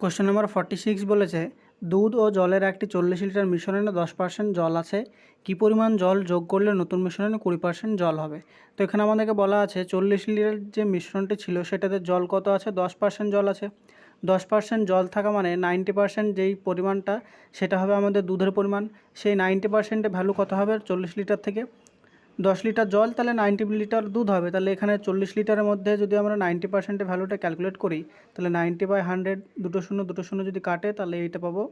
Question number forty six বলেছে, দুধ ও জলের একটি চল্লিশ লিটার মিশ্রণে দশ পার্সেন্ট জল আছে। কী পরিমাণ জল যোগ করলে নতুন মিশ্রণে কুড়ি পার্সেন্ট জল হবে? তো এখানে আমাদেরকে বলা আছে, চল্লিশ লিটার যে মিশ্রণটি ছিল, সেটাতে জল কত আছে? দশ পার্সেন্ট জল আছে। দশ পার্সেন্ট জল থাকা মানে নাইনটি পার্সেন্ট যেই পরিমাণটা, সেটা হবে আমাদের দুধের পরিমাণ। সেই নাইনটি পার্সেন্টের ভ্যালু কত হবে? চল্লিশ লিটার থেকে। দশ লিটার জল, তাহলে নাইনটি লিটার দুধ হবে। তাহলে এখানে চল্লিশ লিটারের মধ্যে যদি আমরা নাইনটি পার্সেন্টের ভ্যালুটা ক্যালকুলেট করি, তাহলে নাইনটি বাই হান্ড্রেড দুটো শূন্য দুটো শূন্য যদি কাটে, তাহলে এইটা পাবো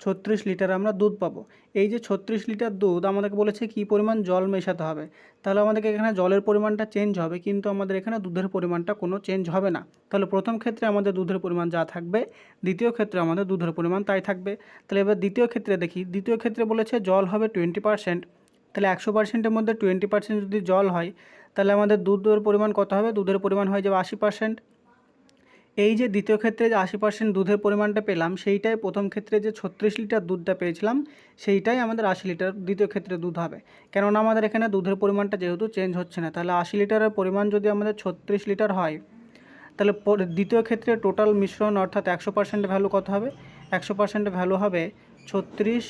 ছত্রিশ লিটার আমরা দুধ পাবো। এই যে ছত্রিশ লিটার দুধ আমাদেরকে বলেছে কী পরিমাণ জল মেশাতে হবে। তাহলে আমাদেরকে এখানে জলের পরিমাণটা চেঞ্জ হবে, কিন্তু আমাদের এখানে দুধের পরিমাণটা কোনো চেঞ্জ হবে না। তাহলে প্রথম ক্ষেত্রে আমাদের দুধের পরিমাণ যা থাকবে, দ্বিতীয় ক্ষেত্রে আমাদের দুধের পরিমাণ তাই থাকবে। তাহলে এবার দ্বিতীয় ক্ষেত্রে দেখি, দ্বিতীয় ক্ষেত্রে বলেছে জল হবে টোয়েন্টি পার্সেন্ট তাহলে একশো পার্সেন্টের মধ্যে টোয়েন্টি পার্সেন্ট যদি জল হয়, তাহলে আমাদের দুধের পরিমাণ কত হবে? দুধের পরিমাণ হয়ে যাবে আশি পার্সেন্ট। এই যে দ্বিতীয় ক্ষেত্রে যে আশি পার্সেন্ট দুধের পরিমাণটা পেলাম, সেইটাই প্রথম ক্ষেত্রে যে ছত্রিশ লিটার দুধটা পেয়েছিলাম, সেইটাই আমাদের আশি লিটার দ্বিতীয় ক্ষেত্রে দুধ হবে। কেননা আমাদের এখানে দুধের পরিমাণটা যেহেতু চেঞ্জ হচ্ছে না, তাহলে আশি লিটারের পরিমাণ যদি আমাদের ছত্রিশ লিটার হয়, তাহলে দ্বিতীয় ক্ষেত্রে টোটাল মিশ্রণ অর্থাৎ একশো পার্সেন্ট ভ্যালু কত হবে? একশো পার্সেন্ট ভ্যালু হবে ছত্রিশ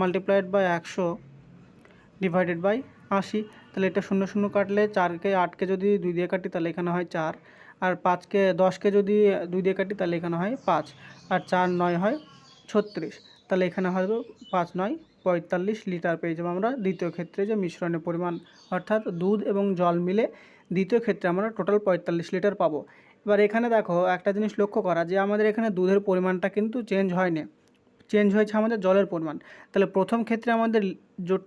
মাল্টিপ্লাইড বাই একশো ডিভাইডেড বাই আশি। তাহলে এটা শূন্য শূন্য কাটলে চারকে আটকে যদি দুই দিয়ে কাটি, তাহলে এখানে হয় চার। আর পাঁচকে দশকে যদি দুই দিয়ে কাটি, তাহলে এখানে হয় পাঁচ। আর চার নয় হয় ছত্রিশ। তাহলে এখানে হবে পাঁচ নয়, পঁয়তাল্লিশ লিটার পেয়ে যাব আমরা দ্বিতীয় ক্ষেত্রে যে মিশ্রণের পরিমাণ। অর্থাৎ দুধ এবং জল মিলে দ্বিতীয় ক্ষেত্রে আমরা টোটাল পঁয়তাল্লিশ লিটার পাবো। এবার এখানে দেখো একটা জিনিস লক্ষ্য করা যে আমাদের এখানে দুধের পরিমাণটা কিন্তু চেঞ্জ হয়নি। চেঞ্জ হয়েছে আমাদের জলের পরিমাণ। তাহলে প্রথম ক্ষেত্রে আমাদের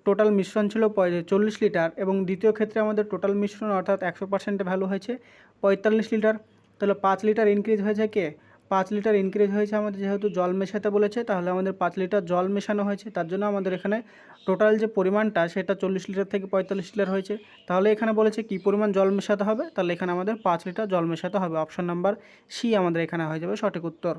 টোটাল মিশ্রণ ছিল চল্লিশ লিটার এবং দ্বিতীয় ক্ষেত্রে আমাদের টোটাল মিশ্রণ অর্থাৎ একশো পার্সেন্টের ভ্যালু হয়েছে পঁয়তাল্লিশ লিটার তাহলে পাঁচ লিটার ইনক্রিজ হয়েছে কে? পাঁচ লিটার ইনক্রিজ হয়েছে আমাদের যেহেতু জল মেশাতে বলেছে, তাহলে আমাদের পাঁচ লিটার জল মেশানো হয়েছে। তার জন্য আমাদের এখানে টোটাল যে পরিমাণটা, সেটা চল্লিশ লিটার থেকে পঁয়তাল্লিশ লিটার হয়েছে। তাহলে এখানে বলেছে কী পরিমাণ জল মেশাতে হবে? তাহলে এখানে আমাদের পাঁচ লিটার জল মেশাতে হবে। অপশন নাম্বার সি আমাদের এখানে হয়ে যাবে সঠিক উত্তর।